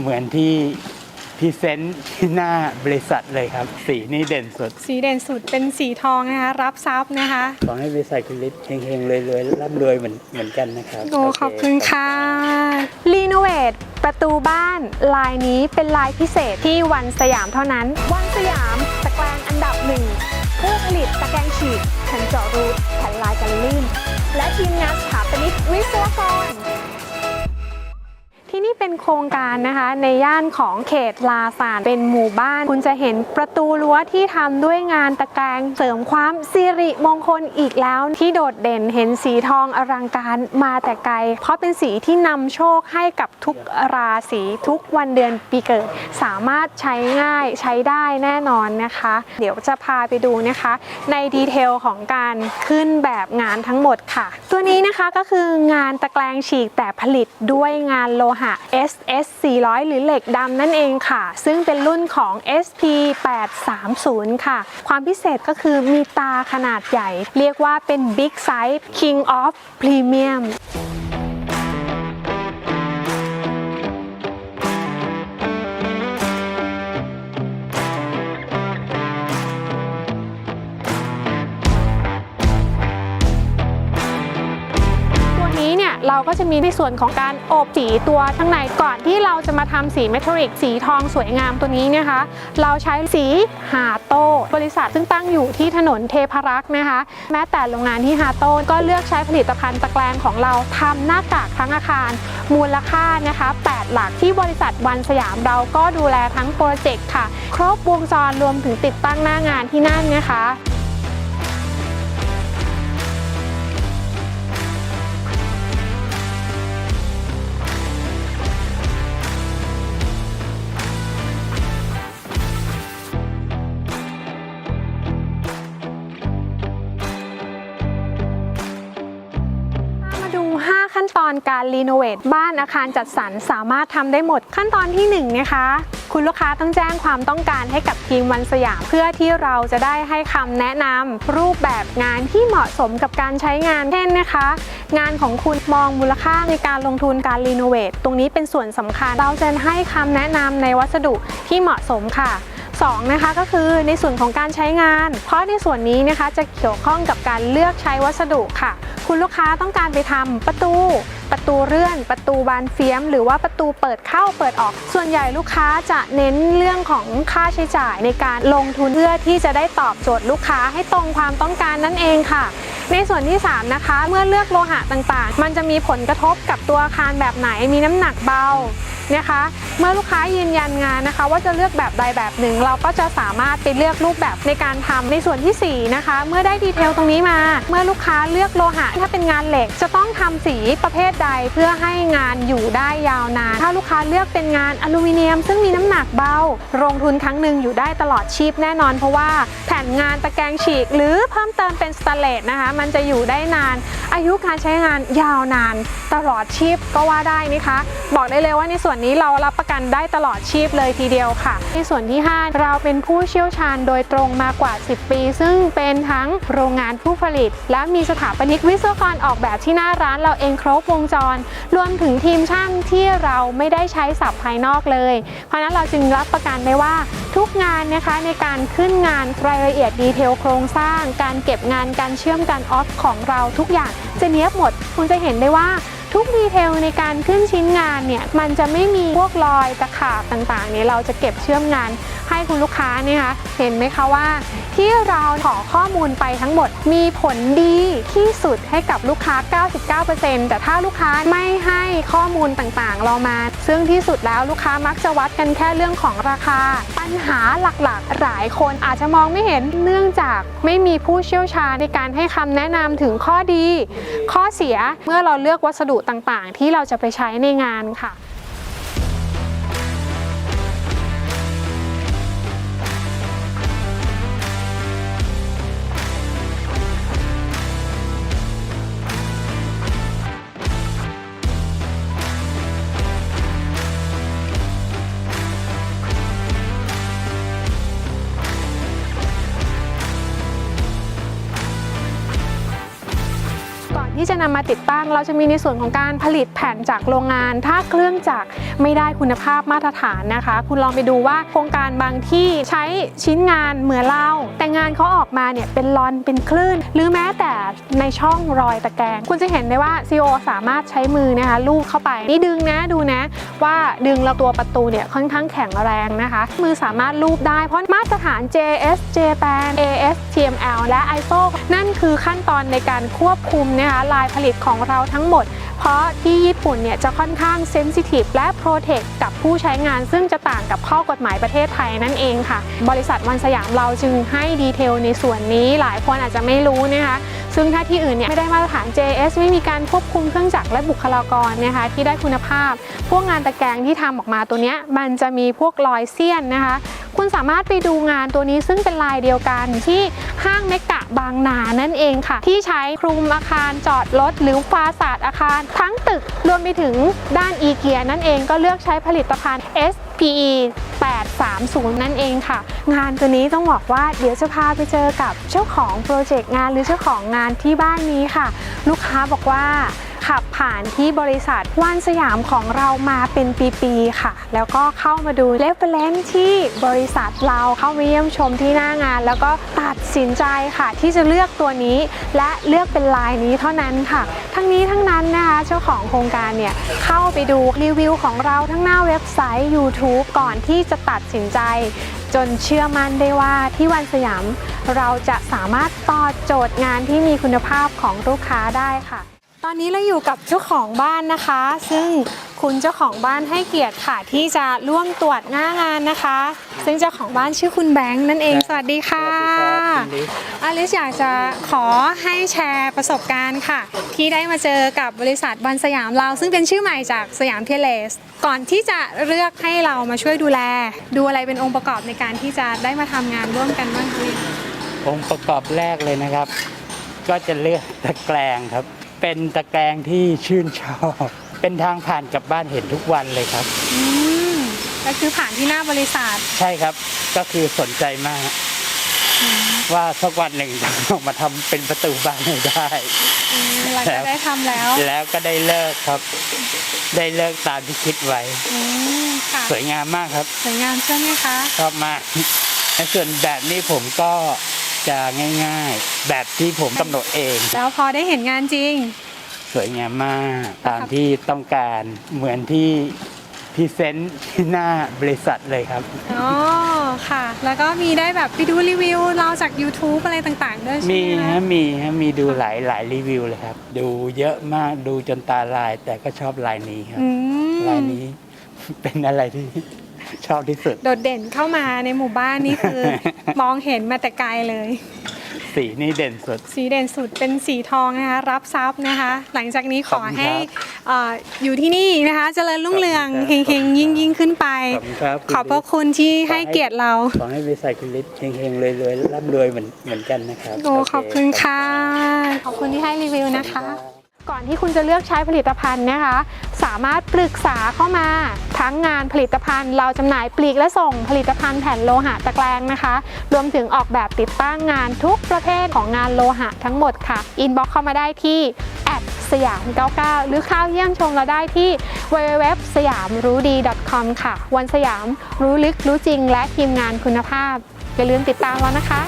เหมือนที่พรีเซนต์ที่หน้าบริษัทเลยครับ สีนี่เด่นสุด สีเด่นสุดเป็นสีทองนะคะ รับทรัพย์นะคะ ขอให้บริษัทคุณฤทธิ์เฮงๆรวยๆร่ำรวยเหมือนเหมือนกันนะครับโอ้โเขอบคุณค่ะรีโนเวทประตูบ้านลายนี้เป็นลายพิเศษที่วันสยามเท่านั้น วันสยามตะแกรงอันดับหนึ่งผู้ผลิตตะแกรงฉีกแผ่นเจาะรูแผ่นลายกันลื่น และทีมงานสถาปนิกวิศวกรที่นี่ เป็นโครงการนะคะ ในย่านของเขตลาซานเป็นหมู่บ้าน คุณจะเห็นประตูรั้วที่ทำด้วยงานตะแกรงเสริมความสิริมงคลอีกแล้วที่โดดเด่นเห็นสีทองอลังการมาแต่ไกล เพราะเป็นสีที่นำโชคให้กับทุกราศีทุกวันเดือนปีเกิด สามารถใช้ง่ายใช้ได้แน่นอนนะคะ เดี๋ยวจะพาไปดูนะคะ ในดีเทลของการขึ้นแบบงานทั้งหมดค่ะ ตัวนี้นะคะก็คืองานตะแกรงฉีกแต่ผลิตด้วยงานโลหะ SS 400 หรือเหล็กดำนั่นเองค่ะ ซึ่งเป็นรุ่นของ SP 830 ค่ะ ความพิเศษก็คือมีตาขนาดใหญ่ เรียกว่าเป็น Big Size King of Premium เราก็จะมีในส่วนของการอบสีตัวข้างในก่อนที่เราจะมาทำสีเมทัลลิกสีทองสวยงามตัวนี้นะคะ เราใช้สีฮาโต้บริษัทซึ่งตั้งอยู่ที่ถนนเทพรักษ์นะคะ แม้แต่โรงงานที่ฮาโต้ก็เลือกใช้ผลิตภัณฑ์ตะแกรงของเราทำหน้ากากทั้งอาคาร มูลค่านะคะ 8 หลักที่บริษัทวันสยามเราก็ดูแลทั้งโปรเจกต์ค่ะ ครบวงจรรวมถึงติดตั้งหน้างานที่นั่นนะคะ อนการรีโนเวทบ้านอาคารจัดสรรสามารถทำได้หมดขั้นตอนที่1นะคะคุณลูกค้าต้องแจ้งความต้องการให้กับทีมวันสยามเพื่อที่เราจะได้ให้คำแนะนำรูปแบบงานที่เหมาะสมกับการใช้งานเช่นนะคะ งานของคุณมองมูลค่าในการลงทุนการรีโนเวทตรงนี้เป็นส่วนสำคัญเราจะให้คำแนะนำในวัสดุที่เหมาะสมค่ะ 2นะคะก็คือในส่วนของการใช้งาน เพราะในส่วนนี้นะคะจะเกี่ยวข้องกับการเลือกใช้วัสดุค่ะ คุณลูกค้าต้องการไปทำประตู ประตูเลื่อน ประตูบานเฟียม หรือว่าประตูเปิดเข้าเปิดออก ส่วนใหญ่ลูกค้าจะเน้นเรื่องของค่าใช้จ่ายในการลงทุนเพื่อที่จะได้ตอบโจทย์ลูกค้าให้ตรงความต้องการนั่นเองค่ะในส่วนที่ 3 นะคะ เมื่อเลือกโลหะต่างๆ มันจะมีผลกระทบกับตัวอาคารแบบไหน มีน้ำหนักเบา นะคะ เมื่อลูกค้ายืนยันงานนะคะ ว่าจะเลือกแบบใดแบบหนึ่ง เราก็จะสามารถไปเลือกรูปแบบในการทำในส่วนทีสี่ 4 นะคะ เมื่อได้ดีเทลตรงนี้มา เมื่อลูกค้าเลือกโลหะถ้าเป็นงานเหล็ก จะต้องทำสีประเภทใดเพื่อให้งานอยู่ได้ยาวนาน ถ้าลูกค้าเลือกเป็นงานอลูมิเนียม ซึ่งมีน้ำหนักเบา ลงทุนครั้งหนึ่งอยู่ได้ตลอดชีพแน่นอน เพราะว่าแผ่นงานตะแกรงฉีก หรือเพิ่มเติมเป็นสแตนเลสนะคะ มันจะอยู่ได้นาน อายุการใช้งานยาวนานตลอดชีพก็ว่าได้นะคะ บอกได้เลยว่าในส่วนนี้เรารับประกันได้ตลอดชีพเลยทีเดียวค่ะ ในส่วนที่ 5 เราเป็นผู้เชี่ยวชาญโดยตรงมากว่า 10 ปี ซึ่งเป็นทั้งโรงงานผู้ผลิต และมีสถาปนิกวิศวกรออกแบบที่หน้าร้านเราเองครบวงจร รวมถึงทีมช่างที่เราไม่ได้ใช้สับภายนอกเลย เพราะฉะนั้นเราจึงรับประกันได้ว่าทุกงานนะคะในการขึ้นงานรายละเอียดดีเทลโครงสร้าง การเก็บงานการเชื่อมการออฟของเราทุกอย่างจะเนี้ยบหมด คุณจะเห็นได้ว่า ทุกดีเทลในการขึ้นชิ้นงานเนี่ยมันจะไม่มีพวกรอยตะขาบต่างๆเนี่ยเราจะเก็บเชื่อมงานให้คุณลูกค้าเนี่ยคะเห็นไหมคะว่า ที่เราขอข้อมูลไปทั้งหมด มีผลดีที่สุดให้กับลูกค้า 99%แต่ถ้าลูกค้าไม่ให้ข้อมูลต่างๆ เรามา ซึ่งที่สุดแล้วลูกค้ามักจะวัดกันแค่เรื่องของราคา ปัญหาหลักๆ หลายคนอาจจะมองไม่เห็นเนื่องจากไม่มีผู้เชี่ยวชาญในการให้คำแนะนำถึงข้อดี ข้อเสียเมื่อเราเลือกวัสดุต่างๆ ที่เราจะไปใช้ในงานค่ะ ที่จะนำมาติดตั้ง เราจะมีในส่วนของการผลิตแผ่นจากโรงงาน ถ้าเครื่องจักรไม่ได้คุณภาพมาตรฐานนะคะ คุณลองไปดูว่าโครงการบางที่ใช้ชิ้นงานเหมือนเราแต่งานเขาออกมาเนี่ยเป็นรอนเป็นคลื่น หรือแม้แต่ในช่องรอยตะแกรงคุณจะเห็นได้ว่า CEO สามารถใช้มือนะคะลูบเข้าไปนี่ดึงนะดูนะ ว่าดึงแล้วตัวประตูเนี่ยค่อนข้างแข็งแรงนะคะ มือสามารถลูบได้เพราะมาตรฐาน JS JPAN ASTML และ ISO นั่นคือขั้นตอนในการควบคุมนะคะลายผลิตของเราทั้งหมด เพราะที่ญี่ปุ่นเนี่ยจะค่อนข้างเซนซิทีฟและโปรเทคกับผู้ใช้งานซึ่งจะต่างกับข้อกฎหมายประเทศไทยนั่นเองค่ะ บริษัทวันสยามเราจึงให้ดีเทลในส่วนนี้หลายคนอาจจะไม่รู้นะคะซึ่งถ้าที่อื่นเนี่ยไม่ได้มาตรฐาน JS ไม่มีการควบคุมเครื่องจักรและบุคลากรนะคะที่ได้คุณภาพ พวกงานตะแกรงที่ทำออกมาตัวเนี้ยมันจะมีพวกรอยเสี้ยนนะคะ คุณสามารถไปดูงานตัวนี้ซึ่งเป็นลายเดียวกันที่ห้างเมกะบางนานั่นเองค่ะ ที่ใช้คลุมอาคารจอดรถหรือฟาสาดอาคาร ทั้งตึกรวมไปถึงด้านอีเกียนั่นเองก็เลือกใช้ผลิตภัณฑ์ SPE 830 นั่นเองค่ะ งานตัวนี้ต้องบอกว่าเดี๋ยวจะพาไปเจอกับเจ้าของโปรเจกต์งานหรือเจ้าของงานที่บ้านนี้ค่ะ ลูกค้าบอกว่า ขับผ่านที่บริษัทว่านสยามของเรามาเป็นปีๆค่ะ แล้วก็เข้ามาดูเลฟเฟลนที่บริษัทเราเข้ามาเยี่ยมชมที่หน้างาน แล้วก็ตัดสินใจค่ะ ที่จะเลือกตัวนี้และเลือกเป็นลายนี้เท่านั้นค่ะ ทั้งนี้ทั้งนั้นนะคะเจ้าของโครงการเนี่ยเข้าไปดูรีวิวของเราทั้งหน้าเว็บไซต์ YouTube ก่อนที่จะตัดสินใจจนเชื่อมั่นได้ว่าที่วันสยาม เราจะสามารถตอบโจทย์งานที่มีคุณภาพของลูกค้าได้ค่ะ ตอนนี้เราอยู่กับเจ้าของบ้านนะคะ ซึ่งคุณเจ้าของบ้านให้เกียรติค่ะที่จะร่วมตรวจหน้างานนะคะ ซึ่งเจ้าของบ้านชื่อคุณแบงค์นั่นเอง สวัสดีค่ะสวัสดีครับอลิสอยากจะขอให้แชร์ประสบการณ์ค่ะ ที่ได้มาเจอกับบริษัทวันสยามเรา ซึ่งเป็นชื่อใหม่จากสยามเทเลส ก่อนที่จะเลือกให้เรามาช่วยดูแล ดูอะไรเป็นองค์ประกอบในการที่จะได้มาทำงานร่วมกันบ้างคะเนี่ยองค์ประกอบแรกเลยนะครับ ก็จะเลือกตะแกรงครับ เป็นตะแกรงที่ชื่นชอบ เป็นทางผ่านกลับบ้านเห็นทุกวันเลยครับ อืมก็คือผ่านที่หน้าบริษัทใช่ครับก็คือสนใจมากว่าสักวันหนึ่งจะออกมาทำเป็นประตูบ้านให้ได้ อืมเราจะได้ทำแล้วแล้วก็ได้เลิกครับ ได้เลิกตามที่คิดไว้ อืมค่ะสวยงามมากครับ สวยงามใช่ไหมคะ ชอบมากในส่วนแบบนี้ผมก็ จะง่ายๆ แบบที่ผมกำหนดเอง แล้วพอได้เห็นงานจริง สวยงามมาก ตามที่ต้องการเหมือนที่พรีเซนต์ที่หน้าบริษัทเลยครับ อ๋อ ค่ะ แล้วก็มีได้แบบไปดูรีวิวเราจาก YouTube อะไรต่างๆ ด้วยใช่มีไหมฮะคะมีฮะมีดูหลายหลายรีวิวเลยครับ ดูเยอะมากดูจนตาลาย แต่ก็ชอบลายนี้ครับ อืม ลายนี้ เป็นอะไรที่ ชอบที่สุด โดดเด่นเข้ามาในหมู่บ้านนี่คือ มองเห็นมาแต่ไกลเลย สีนี่เด่นสุด สีเด่นสุดเป็นสีทองนะคะ รับทรัพย์นะคะ หลังจากนี้ขอขอบคุณครับให้เอ่ออยู่ที่นี่นะคะเจริญรุ่งเรืองขอบคุณครับ เฮงๆยิ่งยิ่งๆขึ้นไป ขอบคุณครับขอบพระคุณที่ให้เกียรติเรา ขอให้บริษัทคุณฤทธิ์เฮงๆรวยๆร่ำรวยเหมือนเหมือนกันนะครับโอ้โเขอบคุณค่ะ ขอบคุณที่ให้รีวิวนะคะ ก่อนที่คุณจะเลือกใช้ผลิตภัณฑ์นะคะ สามารถปรึกษาเข้ามาทั้งงานผลิตภัณฑ์ เราจำหน่ายปลีกและส่งผลิตภัณฑ์แผ่นโลหะตะแกรงนะคะ รวมถึงออกแบบติดตั้งงานทุกประเภทของงานโลหะทั้งหมดค่ะ อินบ็อกเข้ามาได้ที่แอดสยาม 99 หรือเข้าเยี่ยมชมเราได้ที่ www สยามรู้ดี .com ค่ะ วันสยามรู้ลึกรู้จริง และทีมงานคุณภาพ อย่าลืมติดตามเรานะคะ